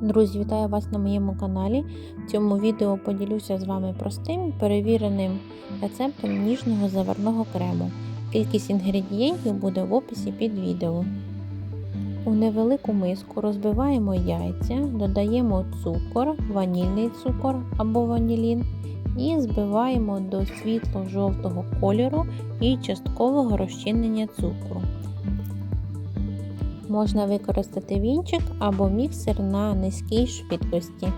Друзі, вітаю вас на моєму каналі. В цьому відео поділюся з вами простим перевіреним рецептом ніжного заварного крему. Кількість інгредієнтів буде в описі під відео. У невелику миску розбиваємо яйця, додаємо цукор, ванільний цукор або ванілін і збиваємо до світло-жовтого кольору і часткового розчинення цукру. Можна використати вінчик або міксер на низькій швидкості.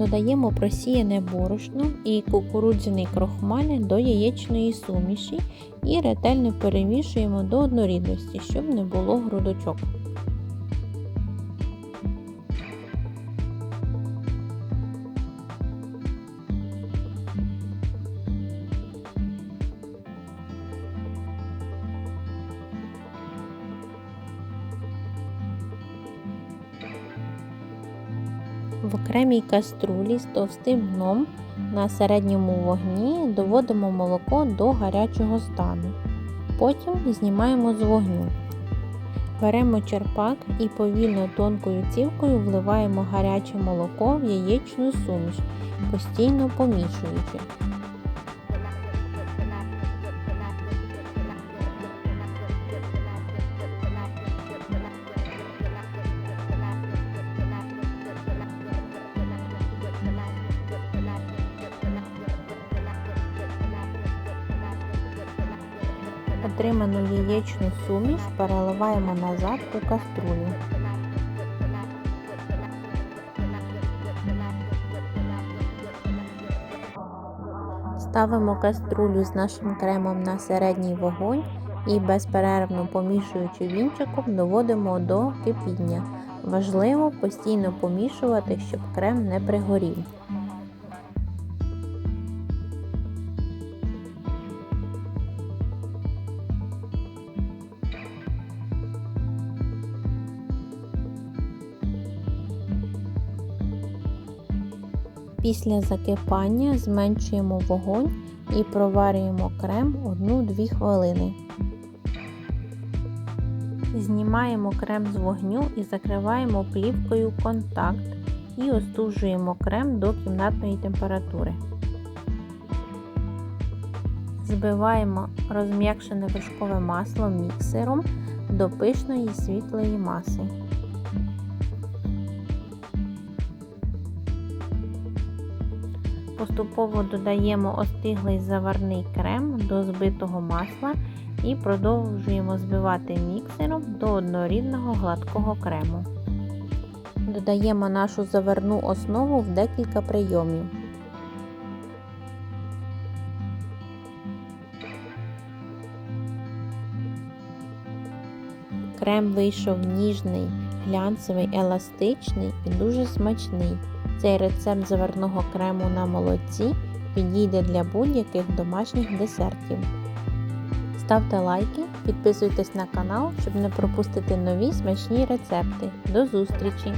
Додаємо просіяне борошно і кукурудзяний крохмаль до яєчної суміші і ретельно перемішуємо до однорідності, щоб не було грудочок. В окремій каструлі з товстим дном на середньому вогні доводимо молоко до гарячого стану. Потім знімаємо з вогню. Беремо черпак і повільно тонкою цівкою вливаємо гаряче молоко в яєчну суміш, постійно помішуючи. Отриману яєчну суміш переливаємо назад у каструлю. Ставимо каструлю з нашим кремом на середній вогонь і безперервно помішуючи вінчиком доводимо до кипіння. Важливо постійно помішувати, щоб крем не пригорів. Після закипання зменшуємо вогонь і проварюємо крем 1-2 хвилини. Знімаємо крем з вогню і закриваємо плівкою контакт і остужуємо крем до кімнатної температури. Збиваємо розм'якшене вершкове масло міксером до пишної світлої маси. Поступово додаємо остиглий заварний крем до збитого масла і продовжуємо збивати міксером до однорідного гладкого крему. Додаємо нашу заварну основу в декілька прийомів. Крем вийшов ніжний, глянцевий, еластичний і дуже смачний. Цей рецепт заварного крему на молоці підійде для будь-яких домашніх десертів. Ставте лайки, підписуйтесь на канал, щоб не пропустити нові смачні рецепти. До зустрічі!